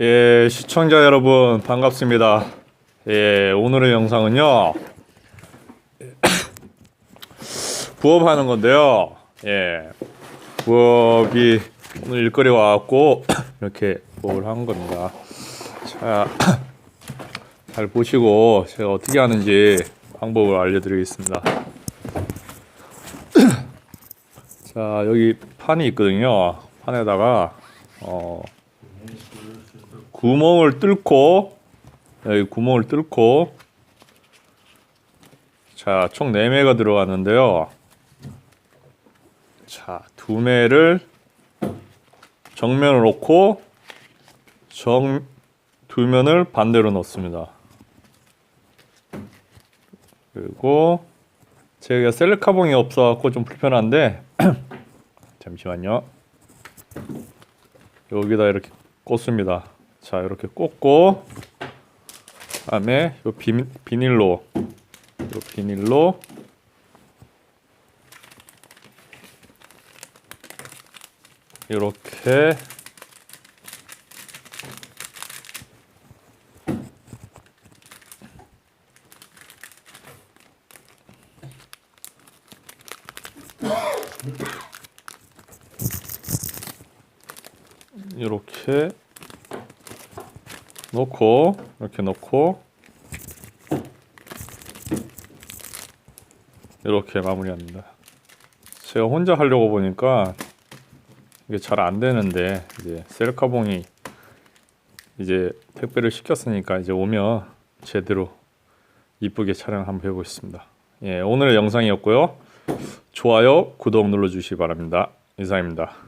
예, 시청자 여러분 반갑습니다. 예, 오늘의 영상은요. 부업하는 건데요. 예, 부업이 오늘 일거리 와갖고 이렇게 부업을 한 겁니다. 자, 잘 보시고 제가 어떻게 하는지 방법을 알려드리겠습니다. 자, 여기 판이 있거든요. 판에다가 어. 구멍을 뚫고 여기 구멍을 뚫고 자, 총 4매가 들어갔는데요. 자, 두 매를 정면을 놓고 정 두 면을 반대로 넣습니다. 그리고 제가 셀카봉이 없어 갖고 좀 불편한데 잠시만요. 여기다 이렇게 꽂습니다. 자 이렇게 꽂고 다음에 요 비, 비닐로 요 비닐로. 이렇게. 이렇게 놓고 이렇게 놓고 이렇게 마무리합니다. 제가 혼자 하려고 보니까 이게 잘 안 되는데 이제 셀카봉이 이제 택배를 시켰으니까 이제 오면 제대로 이쁘게 촬영 한번 해보겠습니다. 예, 오늘의 영상이었고요. 좋아요, 구독 눌러주시기 바랍니다. 이상입니다.